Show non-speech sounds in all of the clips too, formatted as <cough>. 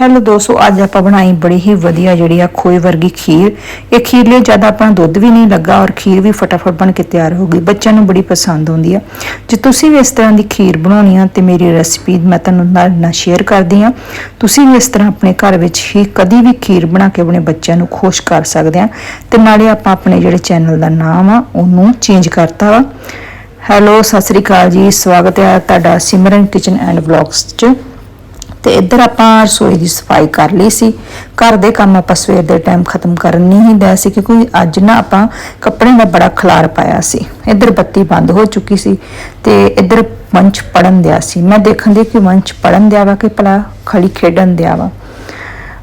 Hello ਦੋਸਤੋ, ਅੱਜ ਆਪਾਂ ਬਣਾਈ ਬੜੀ ਹੀ ਵਧੀਆ ਜਿਹੜੀ ਆ ਖੋਏ ਵਰਗੀ ਖੀਰ। ਇਹ ਖੀਰ ਲਈ ਜਦ ਆਪਣਾ ਦੁੱਧ ਵੀ ਨਹੀਂ ਲੱਗਾ ਔਰ ਖੀਰ ਵੀ ਫਟਾਫਟ ਬਣ ਕੇ ਤਿਆਰ ਹੋ ਗਈ। ਬੱਚਿਆਂ ਨੂੰ ਬੜੀ ਪਸੰਦ ਆਉਂਦੀ ਆ। ਜੇ ਤੁਸੀਂ ਵੀ ਇਸ ਤਰ੍ਹਾਂ ਦੀ ਖੀਰ ਬਣਾਉਣੀ ਆ ਤੇ ਮੇਰੀ ਰੈਸਪੀ ਮੈਂ ਤੁਹਾਨੂੰ ਨਾਲ ਨਾਲ ਸ਼ੇਅਰ ਕਰਦੀ ਆ। ਤੁਸੀਂ ਵੀ ਇਸ ਤਰ੍ਹਾਂ ਆਪਣੇ ਘਰ ਵਿੱਚ ਹੀ ਕਦੀ ਵੀ ਖੀਰ ਬਣਾ ਕੇ ਆਪਣੇ ਬੱਚਿਆਂ ਨੂੰ ਖੁਸ਼ ਕਰ ਸਕਦੇ ਆ। ਤੇ ਨਾਲੇ ਆਪਾਂ ਆਪਣੇ ਜਿਹੜੇ ਚੈਨਲ ਦਾ ਨਾਮ ਆ, ਉਹਨੂੰ ਚੇਂਜ ਕਰਤਾ ਵਾ। ਹੈਲੋ, ਸਤਿ ਸ੍ਰੀ ਅਕਾਲ ਜੀ। ਸਵਾਗਤ ਹੈ ਤੁਹਾਡਾ ਸਿਮਰਨ ਕਿਚਨ ਐਂਡ ਵਲੌਗਸ 'ਚ। ਤੇ ਇੱਧਰ ਆਪਾਂ ਰਸੋਈ ਦੀ ਸਫ਼ਾਈ ਕਰ ਲਈ ਸੀ। ਘਰ ਦੇ ਕੰਮ ਆਪਾਂ ਸਵੇਰ ਦੇ ਟਾਈਮ ਖਤਮ ਕਰਨ ਨਹੀਂ ਹੀ ਦਿਆ ਸੀ ਕਿਉਂਕਿ ਅੱਜ ਨਾ ਆਪਾਂ ਕੱਪੜੇ ਦਾ ਬੜਾ ਖਲਾਰ ਪਾਇਆ ਸੀ। ਇੱਧਰ ਬੱਤੀ ਬੰਦ ਹੋ ਚੁੱਕੀ ਸੀ ਤੇ ਇੱਧਰ ਮੰਚ ਪੜਨ ਦਿਆ ਸੀ। ਮੈਂ ਦੇਖਣ ਦੀ ਕਿ ਮੰਚ ਪੜਨ ਦਿਆ ਵਾ ਕਿ ਭਲਾ ਖੜੀ ਖੇਡਣ ਦਿਆ ਵਾ।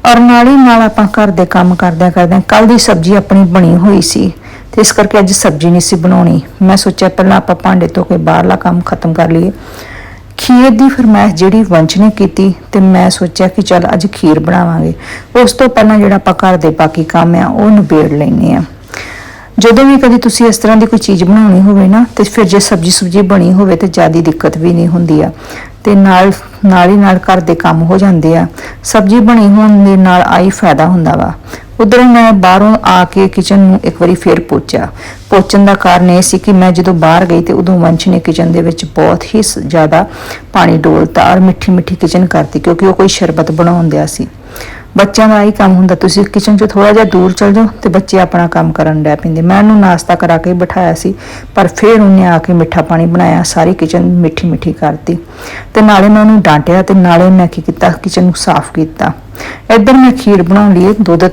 ਔਰ ਨਾਲ ਹੀ ਨਾਲ ਆਪਾਂ ਘਰ ਦੇ ਕੰਮ ਕਰਦਿਆਂ ਕਰਦਿਆਂ ਕੱਲ ਦੀ ਸਬਜ਼ੀ ਆਪਣੀ ਬਣੀ ਹੋਈ ਸੀ ਤੇ ਇਸ ਕਰਕੇ ਅੱਜ ਸਬਜ਼ੀ ਨਹੀਂ ਸੀ ਬਣਾਉਣੀ। ਮੈਂ ਸੋਚਿਆ ਪਹਿਲਾਂ ਆਪਾਂ ਭਾਂਡੇ ਧੋ ਕੇ ਬਾਹਰਲਾ ਕੰਮ ਖਤਮ ਕਰ ਲਈਏ। ਖੀਰ ਦੀ ਫਰਮਾਇਸ਼ ਜਿਹੜੀ ਵੰਸ਼ ਨੇ ਕੀਤੀ ਤੇ ਮੈਂ ਸੋਚਿਆ ਕਿ ਚਲ ਅੱਜ ਖੀਰ ਬਣਾਵਾਂਗੇ। ਉਸ ਤੋਂ ਪਹਿਲਾਂ ਜਿਹੜਾ ਆਪਾਂ ਘਰ ਦੇ ਬਾਕੀ ਕੰਮ ਆ, ਉਹ ਨਿਬੇੜ ਲੈਨੇ ਆ। ਜਦੋਂ ਵੀ ਕਦੀ ਤੁਸੀਂ ਇਸ ਤਰ੍ਹਾਂ ਦੀ ਕੋਈ ਚੀਜ਼ ਬਣਾਉਣੀ ਹੋਵੇ ਨਾ, ਤੇ ਫਿਰ ਜੇ ਸਬਜੀ ਸੁਬਜੀ ਬਣੀ ਹੋਵੇ ਤੇ ਜ਼ਿਆਦਾ ਦਿੱਕਤ ਵੀ ਨਹੀਂ ਹੁੰਦੀ ਆ। ਤੇ ਨਾਲ ਨਾਲ ਹੀ ਨਾਲ ਘਰ ਦੇ ਕੰਮ ਹੋ ਜਾਂਦੇ ਆ। ਸਬਜੀ ਬਣੀ ਹੋਣ ਦੇ ਨਾਲ ਆਈ ਫਾਇਦਾ ਹੁੰਦਾ ਵਾ। ਉਧਰ ਮੈਂ ਬਾਹਰੋਂ ਆ ਕੇ ਕਿਚਨ ਨੂੰ ਇੱਕ ਵਾਰੀ ਫੇਰ ਪੋਚਿਆ। ਪੋਚਣ ਦਾ ਕਾਰਨ ਇਹ ਸੀ ਕਿ ਮੈਂ ਜਦੋਂ ਬਾਹਰ ਗਈ ਤੇ ਉਦੋਂ ਵੰਸ਼ ਨੇ ਕਿਚਨ ਦੇ ਵਿੱਚ ਬਹੁਤ ਹੀ ਸ- ਜ਼ਿਆਦਾ ਪਾਣੀ ਡੋਲਤਾ ਔਰ ਮਿੱਠੀ ਮਿੱਠੀ ਕਿਚਨ ਕਰਤੀ ਕਿਉਂਕਿ ਉਹ ਕੋਈ ਸ਼ਰਬਤ ਬਣਾਉਣ ਦਿਆ ਸੀ। ਬੱਚਿਆਂ ਦਾ ਹੀ ਕੰਮ ਹੁੰਦਾ, ਤੁਸੀਂ ਕਿਚਨ 'ਚ ਥੋੜਾ ਜਿਹਾ ਦੂਰ ਚਲ ਜਾਓ ਤੇ ਬੱਚੇ ਆਪਣਾ ਕੰਮ ਕਰਨ ਡੈ ਪੈਂਦੇ। ਮੈਂ ਉਹਨੂੰ ਨਾਸ਼ਤਾ ਕਰਾ ਕੇ ਬਿਠਾਇਆ ਸੀ, ਪਰ ਫਿਰ ਉਹਨੇ ਆ ਕੇ ਮਿੱਠਾ ਪਾਣੀ ਬਣਾਇਆ, ਸਾਰੀ ਕਿਚਨ ਮਿੱਠੀ ਮਿੱਠੀ ਕਰਤੀ। ਤੇ ਨਾਲੇ ਮੈਂ ਉਹਨੂੰ ਡਾਂਟਿਆ ਤੇ ਨਾਲੇ ਮੈਂ ਕੀ ਕੀਤਾ ਕਿਚਨ ਨੂੰ ਸਾਫ਼ ਕੀਤਾ। ਇੱਧਰ ਮੈਂ ਖੀਰ ਬਣਾਉਣ ਲਈ, ਦੁੱਧ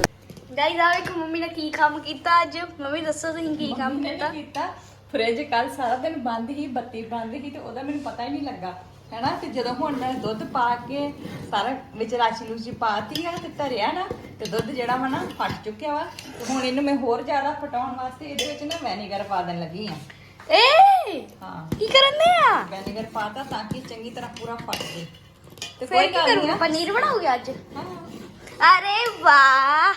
ਗਾਈਜ਼ ਆ ਵੇਖੋ ਮੰਮੀ ਨੇ ਕੀ ਕੰਮ ਕੀਤਾ ਅੱਜ? ਮੰਮੀ ਦੱਸੋ ਤੁਸੀਂ ਕੀ ਕੰਮ ਮੰਮੀ ਨੇ ਕੀਤਾ? ਕੀਤਾ। ਫ੍ਰਿਜ ਕੱਲ ਸਾਰਾ ਦਿਨ ਬੰਦ ਹੀ ਬੱਤੀ ਬੰਦ ਹੀ ਤੇ ਉਹਦਾ ਮੈਨੂੰ ਪਤਾ ਹੀ ਨਹੀਂ ਲੱਗਾ। ਹੈਨਾ? ਤੇ ਜਦੋਂ ਹੁਣ ਮੈਂ ਦੁੱਧ ਪਾ ਕੇ ਸਾਰਾ ਵਿੱਚ ਰਾਸ਼ੀ ਲੂਸੀ ਪਾਤੀ ਆ ਤੇ ਧਰਿਆ ਨਾ ਤੇ ਦੁੱਧ ਜਿਹੜਾ ਵਾ ਨਾ ਫਟ ਚੁੱਕਿਆ ਵਾ। ਤੇ ਹੁਣ ਇਹਨੂੰ ਮੈਂ ਹੋਰ ਜ਼ਿਆਦਾ ਫਟਾਉਣ ਵਾਸਤੇ ਇਹਦੇ ਵਿੱਚ ਨਾ ਵੈਨੀਗਰ ਪਾ ਦੇਣ ਲੱਗੀ ਆ। ਏ! ਹਾਂ। ਕੀ ਕਰਨ ਆ? ਵੈਨੀਗਰ ਪਾਤਾ ਤਾਂ ਕਿ ਚੰਗੀ ਤਰ੍ਹਾਂ ਪੂਰਾ ਫਟ ਜੇ। ਤੇ ਕੋਈ ਗੱਲ ਨਹੀਂ ਕਰੂਗਾ ਆ। ਪਨੀਰ ਬਣਾਓਗੇ ਅੱਜ? ਹਾਂ। ਅਰੇ ਵਾਹ!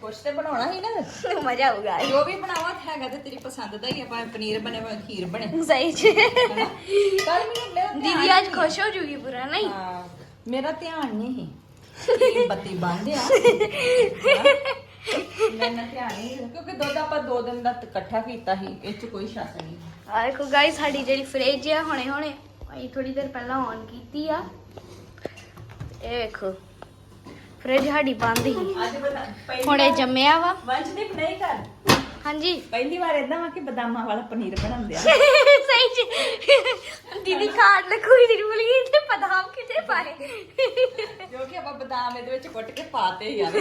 ਕੁਛ ਤੇ ਬਣਾਉਣਾ ਹੀ ਨਾ ਮਜ਼ਾ ਆਊਗਾ ਅੱਜ। ਜੋ ਵੀ ਬਣਾਵਾ ਤੇ ਹੈਗਾ ਤੇ ਤੇਰੀ ਪਸੰਦ ਦਾ ਹੀ ਆ ਭਾਵੇਂ ਪਨੀਰ ਬਣੇ ਭਾਵੇਂ ਖੀਰ ਬਣੇ ਸਹੀ ਚ ਕੱਲ ਮੈਨੂੰ ਮੇਰਾ ਧਿਆਨ ਦੀਦੀ ਅੱਜ ਖੁਸ਼ ਹੋ ਜੂਗੀ ਪੂਰਾ ਨਹੀਂ ਹਾਂ, ਮੇਰਾ ਧਿਆਨ ਨਹੀਂ ਸੀ ਕਿ ਬੱਤੀ ਬੰਦ ਆ ਮੈਂ ਨਾ ਧਿਆਨ ਨਹੀਂ ਕਿਉਂਕਿ ਦੁੱਧ ਆਪਾਂ ਦੋ ਦਿਨ ਦਾ ਇਕੱਠਾ ਕੀਤਾ ਸੀ ਇਹ ਚ ਕੋਈ ਸ਼ੱਕ ਨਹੀਂ ਆ ਦੇਖੋ ਗਾਈਜ਼ ਸਾਡੀ ਜਿਹੜੀ ਫ੍ਰਿਜ ਆ ਹੁਣੇ ਹੁਣੇ ਅਸੀਂ ਥੋੜੀ ਦੇਰ ਪਹਿਲਾਂ ਔਨ ਕੀਤੀ ਆ ਇਹ ਵੇਖੋ ਫ੍ਰਿਜ ਸਾਡੀ ਬੰਦ ਹੀ ਅੱਜ ਬਤਾ ਪਹਿਲੀ ਹੁਣੇ ਵਾਰ- ਜੰਮਿਆ ਵਾ। ਵੰਸ਼ ਦੀ ਨਹੀਂ ਕਰ ਹਾਂਜੀ। ਪਹਿਲੀ ਵਾਰ ਇਦਾਂ ਵਾ ਕਿ ਬਦਾਮਾਂ ਵਾਲਾ ਪਨੀਰ ਬਣਾਉਂਦੇ ਆ। <laughs> ਸਹੀ ਚ ਦੀਦੀ ਖਾਣ ਲੱਗੂਗੀ ਦੀ ਭੁੱਲ ਗਈ ਤੇ ਬਦਾਮ ਕਿਤੇ ਪਾਏ? ਕਿਉਂਕਿ ਆਪਾਂ ਬਦਾਮ ਇਹਦੇ ਵਿੱਚ ਕੁੱਟ ਕੇ ਪਾਤੇ ਯਾਰ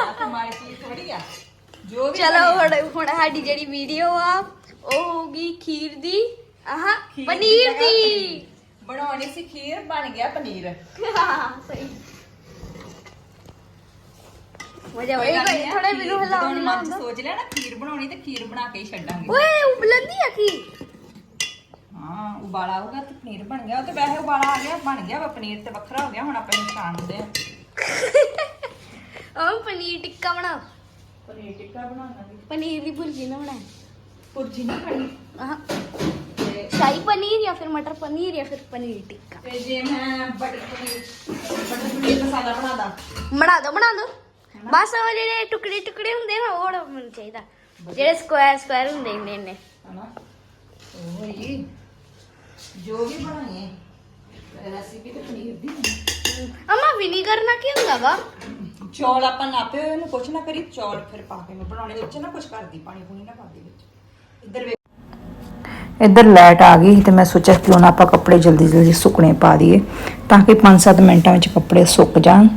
ਆਹ ਮਾੜੀ ਚੀਜ਼ ਥੋੜੀ ਆ। ਜੋ ਵੀ ਚਲੋ। ਹੁਣ ਹੁਣ ਸਾਡੀ ਜਿਹੜੀ ਵੀਡੀਓ ਆ ਉਹ ਹੋਊਗੀ ਖੀਰ ਦੀ। ਆਹਾਂ ਖੀਰ ਦੀ ਪਨੀਰ ਜਗ੍ਹਾ ਦੀ। ਬਣਾਉਣੀ ਸੀ ਖੀਰ ਬਣ ਗਿਆ ਪਨੀਰ। ਹਾਂ ਸਹੀ। ਮਜ਼ਾ ਕੋਈ ਆਇਆ ਗੱਲ ਨੀ ਆ, ਥੋੜਾ ਖੀਰ ਮੈਨੂੰ ਜਦੋਂ ਹਿਲਾਉਣ ਮਨ ਲਾਉਂਦਾ ਚ ਸੋਚ ਲਿਆ ਨਾ ਖੀਰ ਬਣਾਉਣੀ ਤੇ ਖੀਰ ਬਣਾ ਕੇ ਹੀ ਛੱਡਾਂਗੇ। ਓਏ ਉਬਲੰਦੀ ਆ ਕੀ ਹਾਂ ਉਬਾਲਾ ਆਊਗਾ ਤੇ ਪਨੀਰ ਬਣ ਗਿਆ। ਉਹ ਤੇ ਵੈਸੇ ਉਬਾਲਾ ਆ ਗਿਆ ਬਣ ਗਿਆ ਵਾ ਪਨੀਰ ਤੇ ਵੱਖਰਾ ਹੋ ਗਿਆ ਹੁਣ ਆਪਾਂ ਇਹਨੂੰ ਛਾਣਦੇ ਆ। <laughs> ਉਹ ਪਨੀਰ ਟਿੱਕਾ ਬਣਾ। ਪਨੀਰ ਟਿੱਕਾ ਬਣਾਉਣਾ। ਪਨੀਰ ਦੀ ਭੁਰਜੀ ਨਾ ਬਣਾ ਪੁਰਜੀ ਨਹੀਂ ਖਾਣੀ? ਆਹਾਂ ਤੇ ਸ਼ਾਹੀ ਪਨੀਰ ਜਾਂ ਫਿਰ ਮਟਰ ਪਨੀਰ ਜਾਂ ਫਿਰ ਪਨੀਰ ਟਿੱਕਾ ਤੇ ਜੇ ਮੈਂ ਬਟਰ ਪਨੀਰ ਬਟਰ ਪਨੀਰ ਮਸਾਲਾ ਬਣਾਦਾ ਬਣਾ ਦੋ ਬਣਾ ਦੋ ਬਸ ਉਹ ਜਿਹੜੇ ਟੁਕੜੇ ਟੁਕੜੇ ਹੁੰਦੇ ਨਾ ਉਹ ਵਾਲਾ ਮੈਨੂੰ ਚਾਹੀਦਾ ਜਿਹੜੇ ਸਕੁਐਰ ਸਕੁਐਰ ਹੁੰਦੇ ਨੇ ਨੇ ਹਨਾ ਉਹ ਹੀ ਜੋ ਵੀ ਬਣਾਈਏ ਰੈਸਿਪੀ ਤੇ ਪਨੀਰ ਦੀ ਹੋਣੀ। ਅਮਾ ਵਿਨੀਗਰ ਨਾਲ ਕੀ ਹੁੰਦਾ ਵਾ ਚੌਲ ਆਪਾਂ ਨਾਪੇ ਹੋਏ ਨੂੰ ਕੁਛ ਨਾ ਕਰੀ ਚੌਲ ਫਿਰ ਪਾ ਕੇ ਮੈਂ ਬਣਾਉਣੇ ਵਿੱਚ ਨਾ ਕੁਛ ਕਰਦੀ ਪਾਣੀ ਪੂਣੀ ਨਾ ਪਾਦੀ ਵਿੱਚ ਇੱਧਰ ਵੇਖ ਇੱਧਰ ਲਾਈਟ ਆ ਗਈ ਤੇ ਮੈਂ ਸੋਚਿਆ ਕਿਉਂ ਨਾ ਆਪਾਂ ਕੱਪੜੇ ਜਲਦੀ ਜਲਦੀ ਸੁੱਕਣੇ ਪਾ ਦਈਏ ਤਾਂ ਕਿ 5-7 ਮਿੰਟਾਂ ਵਿੱਚ ਕੱਪੜੇ ਸੁੱਕ ਜਾਣ।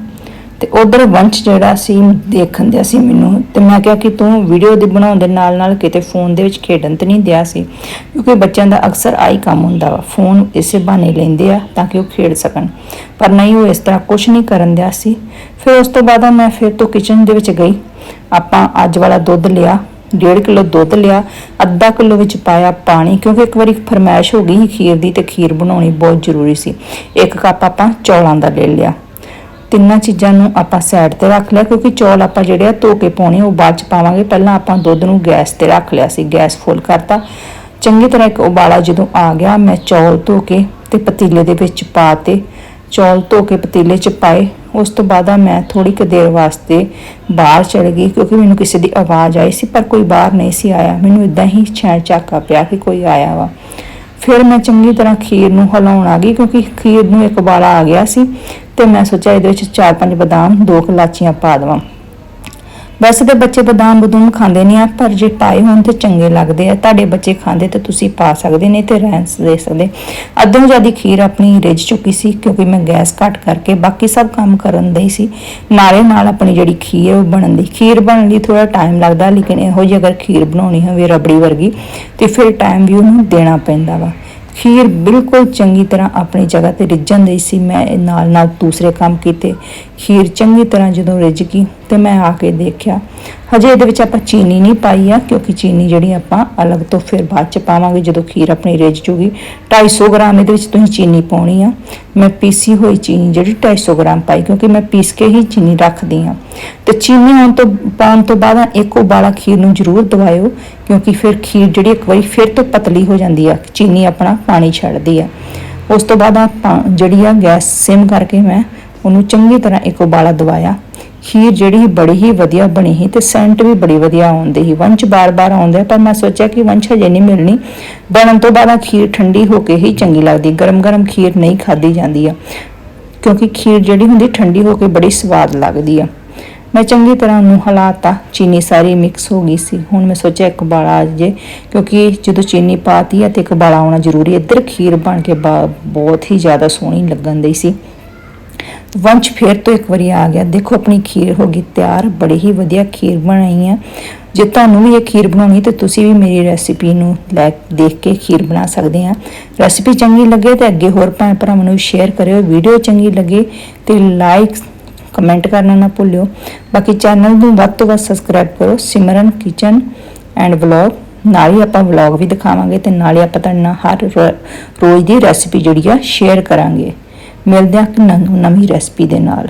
ਤੇ ਉਧਰ ਵੰਸ਼ ਜਿਹੜਾ ਸੀ ਦੇਖਣ ਦਿਆ ਸੀ ਮੈਨੂੰ ਤੇ ਮੈਂ ਕਿਹਾ ਕਿ ਤੂੰ ਵੀਡੀਓ ਦੀ ਬਣਾਉਣ ਦੇ ਨਾਲ ਨਾਲ ਕਿਤੇ ਫੋਨ ਦੇ ਵਿੱਚ ਖੇਡਣ ਤੇ ਨਹੀਂ ਦਿਆ ਸੀ, ਕਿਉਂਕਿ ਬੱਚਿਆਂ ਦਾ ਅਕਸਰ ਆਈ ਕੰਮ ਹੁੰਦਾ ਵਾ, ਫੋਨ ਇਸੇ ਬਹਾਨੇ ਲੈਂਦੇ ਆ ਤਾਂ ਕਿ ਉਹ ਖੇਡ ਸਕਣ। ਪਰ ਨਹੀਂ, ਉਹ ਇਸ ਤਰ੍ਹਾਂ ਕੁਝ ਨਹੀਂ ਕਰਨ ਦਿਆ ਸੀ। ਫਿਰ ਉਸ ਤੋਂ ਬਾਅਦ ਮੈਂ ਫਿਰ ਤੋਂ ਕਿਚਨ ਦੇ ਵਿੱਚ ਗਈ। ਆਪਾਂ ਅੱਜ ਵਾਲਾ ਦੁੱਧ ਲਿਆ। ਡੇਢ ਕਿਲੋ ਦੁੱਧ ਲਿਆ, ਅੱਧਾ ਕਿਲੋ ਵਿੱਚ ਪਾਇਆ ਪਾਣੀ, ਕਿਉਂਕਿ ਇੱਕ ਵਾਰੀ ਫਰਮਾਇਸ਼ ਹੋ ਗਈ ਸੀ ਖੀਰ ਦੀ ਤੇ ਖੀਰ ਬਣਾਉਣੀ ਬਹੁਤ ਜ਼ਰੂਰੀ ਸੀ। ਇੱਕ ਕੱਪ ਆਪਾਂ ਚੌਲਾਂ ਦਾ ਲੈ ਲਿਆ। ਤਿੰਨਾਂ ਚੀਜ਼ਾਂ ਨੂੰ ਆਪਾਂ ਸਾਈਡ ਤੇ ਰੱਖ ਲਿਆ, ਕਿਉਂਕਿ ਚੌਲ ਆਪਾਂ ਜਿਹੜੇ ਆ ਧੋ ਕੇ ਪਾਉਣੇ, ਉਹ ਬਾਅਦ ਚ ਪਾਵਾਂਗੇ। ਪਹਿਲਾਂ ਆਪਾਂ ਦੁੱਧ ਨੂੰ ਗੈਸ ਤੇ ਰੱਖ ਲਿਆ ਸੀ, ਗੈਸ ਫੁੱਲ ਕਰਤਾ। ਚੰਗੀ ਤਰ੍ਹਾਂ ਇੱਕ ਉਬਾਲਾ ਜਦੋਂ ਆ ਗਿਆ, ਮੈਂ ਚੌਲ ਧੋ ਕੇ ਤੇ ਪਤੀਲੇ ਦੇ ਵਿੱਚ ਪਾ ਤੇ ਚੌਲ ਧੋ ਕੇ ਪਤੀਲੇ 'ਚ ਪਾਏ। ਉਸ ਤੋਂ ਬਾਅਦ ਮੈਂ ਥੋੜੀ ਕੁ ਦੇਰ ਵਾਸਤੇ ਬਾਹਰ ਚਲ ਗਈ ਕਿਉਂਕਿ ਮੈਨੂੰ ਕਿਸੇ ਦੀ ਆਵਾਜ਼ ਆਈ ਸੀ, ਪਰ ਕੋਈ ਬਾਹਰ ਨਹੀਂ ਸੀ ਆਇਆ। ਮੈਨੂੰ ਇਦਾਂ ਹੀ ਛੈਂ ਝਾਕਾ ਪਿਆ ਕਿ ਕੋਈ ਆਇਆ ਵਾ। ਫਿਰ ਮੈਂ ਚੰਗੀ ਤਰ੍ਹਾਂ ਖੀਰ ਨੂੰ ਹਿਲਾਉਣ ਆ ਗਈ ਕਿਉਂਕਿ ਖੀਰ ਨੂੰ ਇੱਕ ਉਬਾਲਾ ਆ ਗਿਆ ਸੀ ਤੇ ਮੈਂ ਸੋਚਿਆ ਇਹਦੇ ਵਿੱਚ ਚਾਰ ਪੰਜ ਬਦਾਮ, ਦੋ ਕਲਾਚੀਆਂ ਪਾ ਦੇਵਾਂ। ਵੈਸੇ ਤਾਂ ਬੱਚੇ ਬਦਾਮ ਬਦੂਮ ਖਾਂਦੇ ਨਹੀਂ ਆ, ਪਰ ਜੇ ਪਾਏ ਹੋਣ ਤੇ ਚੰਗੇ ਲੱਗਦੇ ਆ। ਤੁਹਾਡੇ ਬੱਚੇ ਖਾਂਦੇ ਤੇ ਤੁਸੀਂ ਪਾ ਸਕਦੇ ਨੇ ਤੇ ਰਹਿਣ ਦੇ ਸਕਦੇ। ਅੱਧੋਂ ਜਿਆਦੀ ਖੀਰ ਆਪਣੀ ਰਿੱਝ ਚੁੱਕੀ ਸੀ, ਕਿਉਂਕਿ ਮੈਂ ਗੈਸ ਘੱਟ ਕਰਕੇ ਬਾਕੀ ਸਭ ਕੰਮ ਕਰਨ ਦੇ ਸੀ। ਨਾਲੇ ਨਾਲ ਆਪਣੀ ਜਿਹੜੀ ਖੀਰ ਉਹ ਬਣਨ ਦੀ। ਖੀਰ ਬਣਨ ਲਈ ਥੋੜਾ ਟਾਈਮ ਲੱਗਦਾ, ਲੇਕਿਨ ਇਹੋ ਜਿਹੀ ਅਗਰ ਖੀਰ ਬਣਾਉਣੀ ਹੋਵੇ ਰਬੜੀ ਵਰਗੀ, ਤੇ ਫਿਰ ਟਾਈਮ ਵੀ ਉਹਨੂੰ ਦੇਣਾ ਪੈਂਦਾ ਵਾ। ਖੀਰ ਬਿਲਕੁਲ ਚੰਗੀ ਤਰ੍ਹਾਂ ਆਪਣੀ ਜਗ੍ਹਾ ਤੇ ਰਿੱਝਣ ਦੀ ਸੀ। ਮੈਂ ਨਾਲ ਨਾਲ ਦੂਸਰੇ ਕੰਮ ਕੀਤੇ। ਖੀਰ ਚੰਗੀ ਤਰ੍ਹਾਂ ਜਦੋਂ ਰਿੱਝ ਗਈ ਤੇ ਮੈਂ ਆ ਕੇ ਦੇਖਿਆ। ਹਜੇ ਇਹਦੇ ਵਿੱਚ ਆਪਾਂ ਚੀਨੀ ਨਹੀਂ ਪਾਈ ਆ, ਕਿਉਂਕਿ ਚੀਨੀ ਜਿਹੜੀ ਆਪਾਂ ਅਲੱਗ ਤੋਂ ਫਿਰ ਬਾਅਦ ਚ ਪਾਵਾਂਗੇ, ਜਦੋਂ ਖੀਰ ਆਪਣੀ ਰਿੱਝ ਜੂਗੀ। 250 ਗ੍ਰਾਮ ਇਹਦੇ ਵਿੱਚ ਤੁਸੀਂ ਚੀਨੀ ਪਾਉਣੀ ਆ। ਮੈਂ ਪੀਸੀ ਹੋਈ ਚੀਨੀ ਜਿਹੜੀ 250 ਗ੍ਰਾਮ ਪਾਈ, ਕਿਉਂਕਿ ਮੈਂ ਪੀਸ ਕੇ ਹੀ ਚੀਨੀ ਰੱਖਦੀ ਆ। ਤੇ ਚੀਨੀ ਆਉਣ ਤੋਂ, ਪਾਉਣ ਤੋਂ ਬਾਅਦ ਇੱਕ ਉਬਾਲਾ ਖੀਰ ਨੂੰ ਜ਼ਰੂਰ ਦਵਾਇਓ ਕਿਉਂਕਿ ਫਿਰ ਖੀਰ ਜਿਹੜੀ ਇੱਕ ਵਾਰੀ ਫਿਰ ਤੋਂ ਪਤਲੀ ਹੋ ਜਾਂਦੀ ਆ, ਚੀਨੀ ਆਪਣਾ ਪਾਣੀ ਛੱਡਦੀ ਆ। ਉਸ ਤੋਂ ਬਾਅਦ ਆਪਾਂ ਜਿਹੜੀ ਆ ਗੈਸ ਸਿਮ ਕਰਕੇ ਮੈਂ ਉਹਨੂੰ ਚੰਗੀ ਤਰ੍ਹਾਂ ਇੱਕ ਉਬਾਲਾ ਦਵਾਇਆ। ਖੀਰ ਜਿਹੜੀ ਬੜੀ ਹੀ ਵਧੀਆ ਬਣੀ ਸੀ ਤੇ ਸੈਂਟ ਵੀ ਬੜੀ ਵਧੀਆ ਆਉਂਦੀ ਸੀ। ਵੰਚ ਬਾਰ-ਬਾਰ ਆਉਂਦੇ ਪਰ ਮੈਂ ਸੋਚਿਆ ਕਿ ਵੰਚ ਹਜੇ ਨਹੀਂ ਮਿਲਣੀ। ਬਣਨ ਤੋਂ ਬਾਅਦ ਖੀਰ ਠੰਡੀ ਹੋ ਕੇ ਹੀ ਚੰਗੀ ਲੱਗਦੀ, ਗਰਮ-ਗਰਮ ਖੀਰ ਨਹੀਂ ਖਾਦੀ ਜਾਂਦੀ ਆ। ਕਿਉਂਕਿ ਖੀਰ ਜਿਹੜੀ ਹੁੰਦੀ ਠੰਡੀ ਹੋ ਕੇ ਬੜੀ ਸਵਾਦ ਲੱਗਦੀ ਆ। ਮੈਂ ਚੰਗੀ ਤਰ੍ਹਾਂ ਉਹਨੂੰ ਹਲਾਤਾ, ਚੀਨੀ ਸਾਰੀ ਮਿਕਸ ਹੋ ਗਈ ਸੀ। ਹੁਣ ਮੈਂ ਸੋਚਿਆ ਇੱਕ ਬਾਲਾ ਆ ਜੇ, ਕਿਉਂਕਿ ਜਦੋਂ ਚੀਨੀ ਪਾਤੀ ਆ ਤੇ ਇੱਕ ਬਾਲਾ ਆਉਣਾ ਜ਼ਰੂਰੀ ਹੈ। ਇੱਧਰ ਖੀਰ ਬਣ ਕੇ ਬਾ- ਬਹੁਤ ਹੀ ਜ਼ਿਆਦਾ ਸੋਹਣੀ ਲੱਗਣ ਦੀ ਸੀ। ਵੰਸ਼ ਫਿਰ ਤੋਂ ਇੱਕ ਵਾਰੀ ਆ ਗਿਆ। ਦੇਖੋ, ਆਪਣੀ ਖੀਰ ਹੋ ਗਈ ਤਿਆਰ, ਬੜੀ ਹੀ ਵਧੀਆ ਖੀਰ ਬਣਾਈ ਆ। ਜੇ ਤੁਹਾਨੂੰ ਵੀ ਇਹ ਖੀਰ ਬਣਾਉਣੀ ਤੇ ਤੁਸੀਂ ਵੀ ਮੇਰੀ ਰੈਸਿਪੀ ਨੂੰ ਲੈ ਦੇਖ ਕੇ ਖੀਰ ਬਣਾ ਸਕਦੇ ਆ। ਰੈਸਿਪੀ ਚੰਗੀ ਲੱਗੇ ਤੇ ਅੱਗੇ ਹੋਰ ਭੈਣ ਭਰਾਵਾਂ ਨੂੰ ਸ਼ੇਅਰ ਕਰਿਓ। ਵੀਡੀਓ ਚੰਗੀ ਲੱਗੇ ਤੇ ਲਾਈਕ ਕਮੈਂਟ ਕਰਨਾ ਨਾ ਭੁੱਲਿਓ। ਬਾਕੀ ਚੈਨਲ ਨੂੰ ਵੱਧ ਤੋਂ ਵੱਧ ਸਬਸਕ੍ਰਾਈਬ ਕਰੋ। ਸਿਮਰਨ ਕਿਚਨ ਐਂਡ ਵਲੌਗ ਨਾਲ ਹੀ ਆਪਾਂ ਵਲੌਗ ਵੀ ਦਿਖਾਵਾਂਗੇ ਤੇ ਨਾਲ ਹੀ ਆਪਾਂ ਤੁਹਾਡੇ ਨਾਲ ਹਰ ਰੋ- ਰੋਜ਼ ਦੀ ਰੈਸਿਪੀ ਜਿਹੜੀ ਆ ਸ਼ੇਅਰ ਕਰਾਂਗੇ। ਮਿਲਦੇ ਹਾਂ ਇੱਕ ਨਵੀਂ ਰੈਸਿਪੀ ਦੇ ਨਾਲ